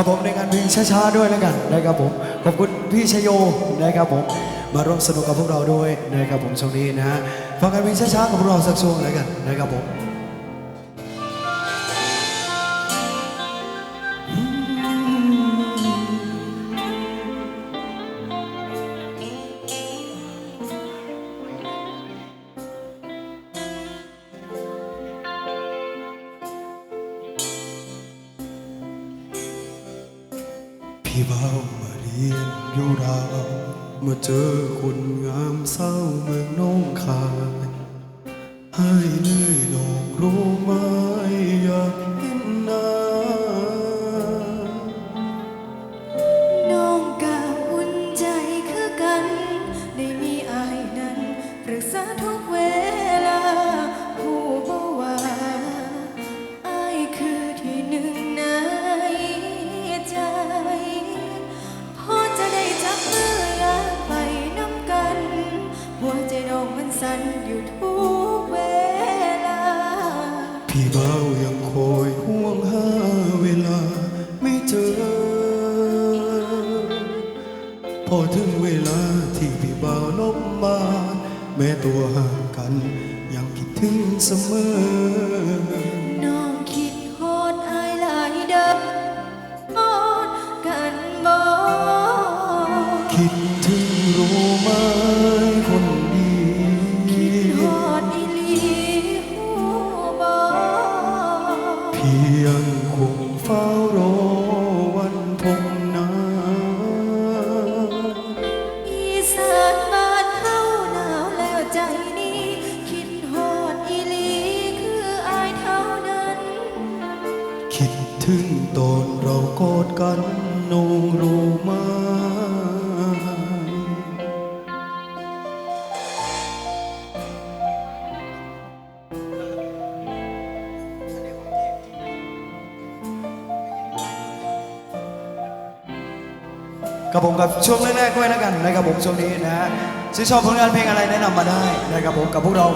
ครับผมในงานเพลงช้าๆด้วยแล้วกันนะครับผมขอบคุณพี่ชโยนะครับผมมาร่วมสนุกกับพวกเราด้วยนะครับผมช่วงนี้นะฮะฟังงานเพลงช้าๆกับพวกเราสักช่วงแล้วกันนะครับผม ที่เบามาเรียนอยู่ราวมาเจอคนงามเศร้าเมืองน้องคายให้เหนื่อยลองรู้มา สั่นอยู่ทุกเวลา พี่เบายังคอยห่วงหาเวลาไม่เจอ พอถึงเวลาที่พี่เบาลบมา แม้ตัวห่างกัน ยังคิดถึงเสมอ น้องคิดฮอดอายหลายเด้อฮอดกันบ่คิด คิดถึงตอนเรากอดกันโนรู้ไหมกับผมกับช่วงแรกๆด้วยแล้วกันนะครับผมช่วงนี้นะฮะชื่นชอบผลงานเพลงอะไรแนะนำมาได้นะครับผมกับพวกเรา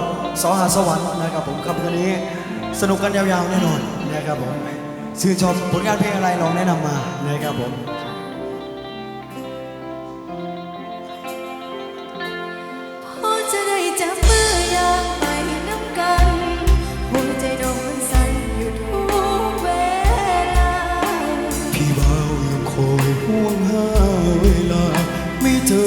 สอหาสวรรค์นะครับผมครับวันนี้สนุกกันยาวๆแน่นอนนะครับผม ชื่นชอบผลงานเพลงอะไรลองแนะนำมานะครับผมพอจะได้จับมืออยากไปน้ำกันหัวใจน้องมันสั่นอยู่ทุกเวลา พี่บ่าวยังคอยห่วงหาเวลาไม่เจอ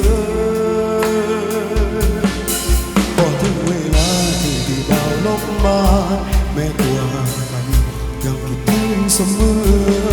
พอถึงเวลาที่พี่บ่าวลบมาแม้ตัว เสมอ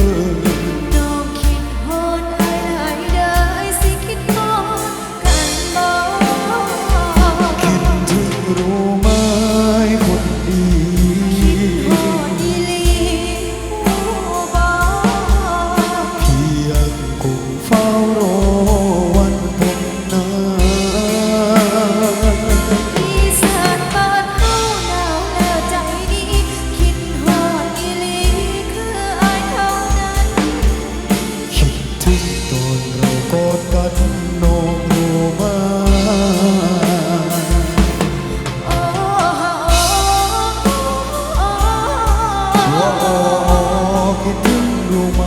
รู้ไหม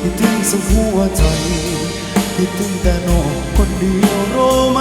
คิดถึงสักหัวใจคิดถึงแต่น้องคนเดียวรู้ไหม